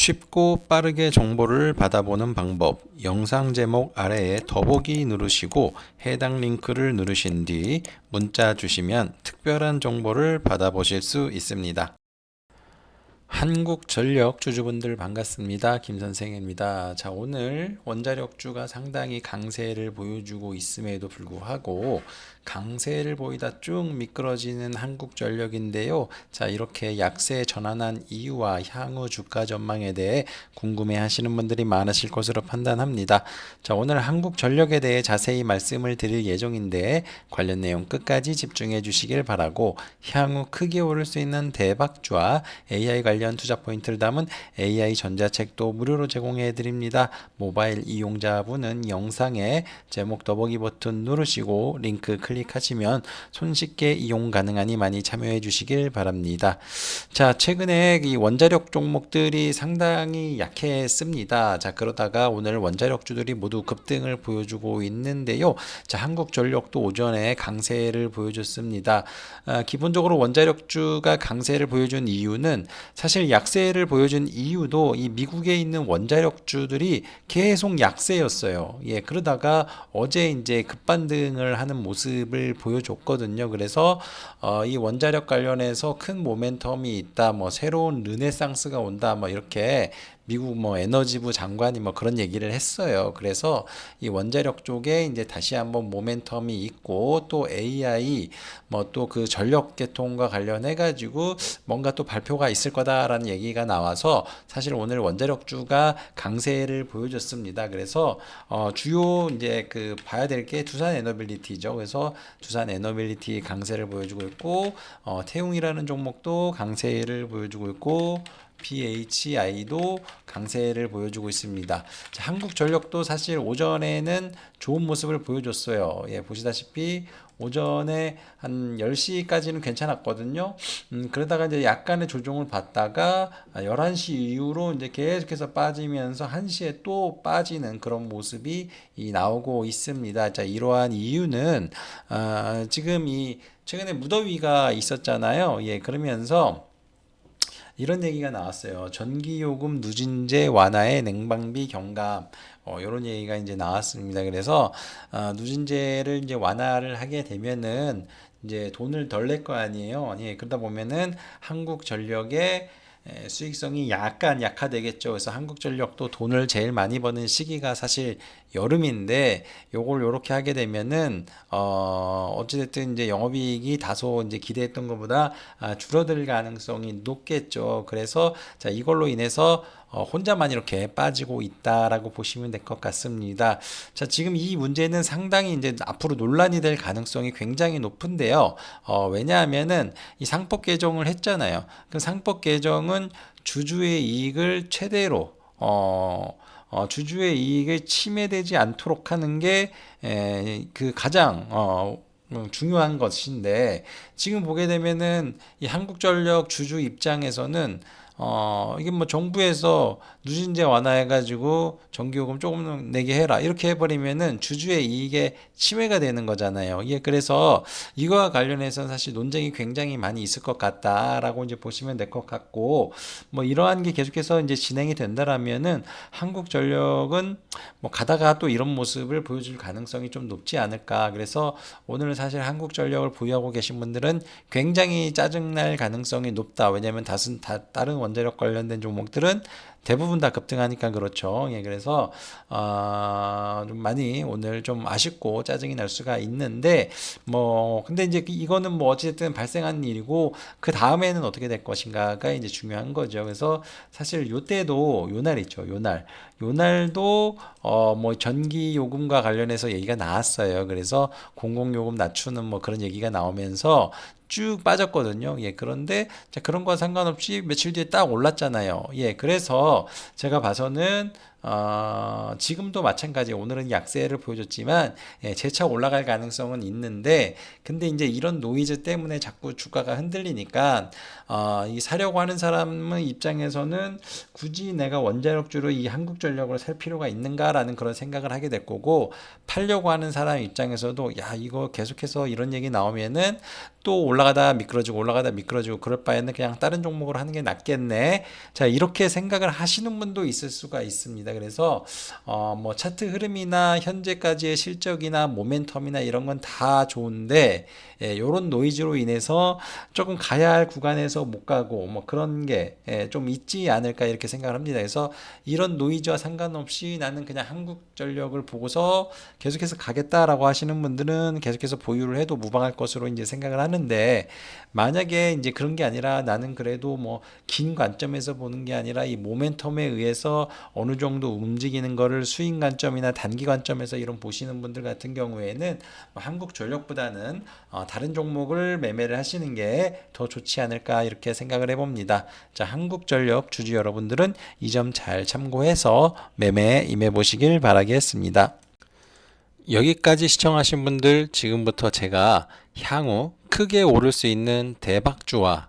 쉽고 빠르게 정보를 받아보는 방법 영상 제목 아래에 더보기 누르시고 해당 링크를 누르신 뒤 문자 주시면 특별한 정보를 받아보실 수 있습니다. 한국전력 주주분들 반갑습니다. 김 선생입니다. 자, 오늘 원자력주가 상당히 강세를 보여주고 있음에도 불구하고 강세를 보이다 쭉 미끄러지는 한국전력인데요. 자, 이렇게 약세 전환한 이유와 향후 주가 전망에 대해 궁금해 하시는 분들이 많으실 것으로 판단합니다. 자, 오늘 한국전력에 대해 자세히 말씀을 드릴 예정인데 관련 내용 끝까지 집중해 주시길 바라고 향후 크게 오를 수 있는 대박주와 AI 관련 투자 포인트를 담은 AI 전자책도 무료로 제공해 드립니다. 모바일 이용자분은 영상에 제목 더보기 버튼 누르시고 링크 클릭 하시면 손쉽게 이용 가능하니 많이 참여해 주시길 바랍니다. 자, 최근에 이 원자력 종목들이 상당히 약했습니다. 자, 그러다가 오늘 원자력주들이 모두 급등을 보여주고 있는데요. 자, 한국전력도 오전에 강세를 보여줬습니다. 아, 기본적으로 원자력주가 강세를 보여준 이유는 사실 약세를 보여준 이유도 이 미국에 있는 원자력주들이 계속 약세였어요. 예, 그러다가 어제 이제 급반등을 하는 모습 을 보여줬거든요. 그래서 어, 이 원자력 관련해서 큰 모멘텀이 있다, 뭐 새로운 르네상스가 온다, 뭐 이렇게 미국 뭐 에너지부 장관이 뭐 그런 얘기를 했어요. 그래서 이 원자력 쪽에 이제 다시 한번 모멘텀이 있고 또 AI 뭐 또 그 전력 개통과 관련해 가지고 뭔가 또 발표가 있을 거다라는 얘기가 나와서 사실 오늘 원자력 주가 강세를 보여줬습니다. 그래서 어 주요 이제 그 봐야 될 게 두산 에너빌리티죠. 그래서 두산 에너빌리티 강세를 보여주고 있고 어 태웅이라는 종목도 강세를 보여주고 있고 PHI도 강세를 보여주고 있습니다. 자, 한국전력도 사실 오전에는 좋은 모습을 보여줬어요. 예, 보시다시피 오전에 한 10시까지는 괜찮았거든요. 음, 그러다가 이제 약간의 조정을 받다가 11시 이후로 이제 계속해서 빠지면서 1시에 또 빠지는 그런 모습이 이 나오고 있습니다. 자, 이러한 이유는 아, 지금 이 최근에 무더위가 있었잖아요. 예, 그러면서 이런 얘기가 나왔어요. 전기요금 누진제 완화에 냉방비 경감. 어, 이런 얘기가 이제 나왔습니다. 그래서 어, 누진제를 이제 완화를 하게 되면은 이제 돈을 덜 낼 거 아니에요. 예, 그러다 보면은 한국 전력의 에, 수익성이 약간 약화되겠죠. 그래서 한국전력도 돈을 제일 많이 버는 시기가 사실 여름인데 요걸 요렇게 하게 되면은 어 어찌됐든 이제 영업이익이 다소 이제 기대했던 것보다 아, 줄어들 가능성이 높겠죠. 그래서 자 이걸로 인해서 어, 혼자만 이렇게 빠지고 있다라고 보시면 될 것 같습니다. 자, 지금 이 문제는 상당히 이제 앞으로 논란이 될 가능성이 굉장히 높은데요. 어, 왜냐하면은 이 상법 개정을 했잖아요. 그 상법 개정은 주주의 이익을 최대로 어, 어, 주주의 이익을 침해되지 않도록 하는 게 그 가장 어, 음, 중요한 것인데 지금 보게 되면은 이 한국전력 주주 입장에서는 어, 이게 뭐 정부에서 누진제 완화해가지고 전기요금 조금 내게 해라. 이렇게 해버리면은 주주의 이익에 침해가 되는 거잖아요. 이게 그래서 이거와 관련해서 사실 논쟁이 굉장히 많이 있을 것 같다라고 이제 보시면 될 것 같고, 뭐 이러한 게 계속해서 이제 진행이 된다라면은 한국전력은 뭐 가다가 또 이런 모습을 보여줄 가능성이 좀 높지 않을까. 그래서 오늘 사실 한국전력을 보유하고 계신 분들은 굉장히 짜증날 가능성이 높다. 왜냐면 다른, 다, 다른 원 원자력 관련된 종목들은 대부분 다 급등하니까 그렇죠. 예, 그래서 어, 좀 많이 오늘 좀 아쉽고 짜증이 날 수가 있는데 뭐 근데 이제 이거는 뭐 어쨌든 발생한 일이고 그 다음에는 어떻게 될 것인가가 이제 중요한 거죠. 그래서 사실 요 때도 요 날 있죠. 요 날 요 날도 어 뭐 전기 요금과 관련해서 얘기가 나왔어요. 그래서 공공 요금 낮추는 뭐 그런 얘기가 나오면서 쭉 빠졌거든요. 예, 그런데 자, 그런 거 상관없이 며칠 뒤에 딱 올랐잖아요. 예, 그래서 제가 봐서는 어, 지금도 마찬가지 오늘은 약세를 보여줬지만 예, 재차 올라갈 가능성은 있는데 근데 이제 이런 노이즈 때문에 자꾸 주가가 흔들리니까 어, 이 사려고 하는 사람의 입장에서는 굳이 내가 원자력주로 이 한국전력을 살 필요가 있는가라는 그런 생각을 하게 될 거고 팔려고 하는 사람 입장에서도 야 이거 계속해서 이런 얘기 나오면은 또 올라가다 미끄러지고 올라가다 미끄러지고 그럴 바에는 그냥 다른 종목으로 하는 게 낫겠네. 자 이렇게 생각을 하시는 분도 있을 수가 있습니다. 그래서 어, 뭐 차트 흐름이나 현재까지의 실적이나 모멘텀이나 이런 건 다 좋은데 예, 요런 노이즈로 인해서 조금 가야 할 구간에서 못 가고 뭐 그런 게좀 예, 있지 않을까 이렇게 생각을 합니다. 그래서 이런 노이즈와 상관없이 나는 그냥 한국전력을 보고서 계속해서 가겠다라고 하시는 분들은 계속해서 보유를 해도 무방할 것으로 이제 생각을 하는데 만약에 이제 그런 게 아니라 나는 그래도 뭐 긴 관점에서 보는 게 아니라 이 모멘텀에 의해서 어느 정도 움직이는 거를 수익 관점이나 단기 관점에서 이런 보시는 분들 같은 경우에는 뭐 한국 전력보다는 어, 다른 종목을 매매를 하시는 게 더 좋지 않을까 이렇게 생각을 해봅니다. 자, 한국 전력 주주 여러분들은 이 점 잘 참고해서 매매에 임해 보시길 바라겠습니다. 여기까지 시청하신 분들 지금부터 제가 향후 크게 오를 수 있는 대박주와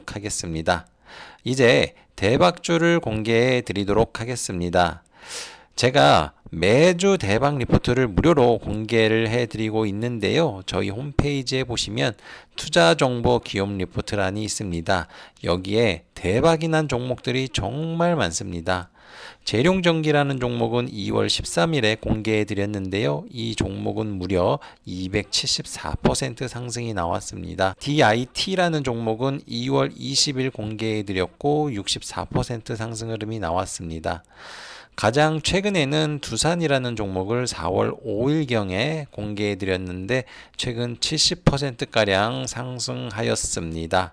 드리도록 하겠습니다. 이제 대박주를 공개해 드리도록 하겠습니다. 제가 매주 대박 리포트를 무료로 공개를 해 드리고 있는데요. 저희 홈페이지에 보시면 투자 정보 기업 리포트란이 있습니다. 여기에 대박이 난 종목들이 정말 많습니다. 재룡전기라는 종목은 2월 13일에 공개해 드렸는데요. 이 종목은 무려 274% 상승이 나왔습니다. DIT라는 종목은 2월 20일 공개해 드렸고 64% 상승 흐름이 나왔습니다. 가장 최근에는 두산이라는 종목을 4월 5일경에 공개해 드렸는데 최근 70%가량 상승하였습니다.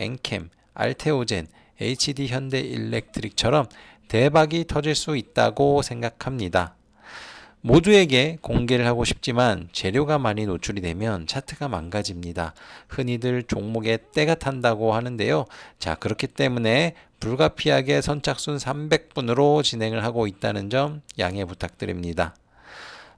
엔캠, 알테오젠, HD 현대 일렉트릭처럼 대박이 터질 수 있다고 생각합니다. 모두에게 공개를 하고 싶지만 재료가 많이 노출이 되면 차트가 망가집니다. 흔히들 종목에 때가 탄다고 하는데요. 자, 그렇기 때문에 불가피하게 선착순 300분으로 진행을 하고 있다는 점 양해 부탁드립니다.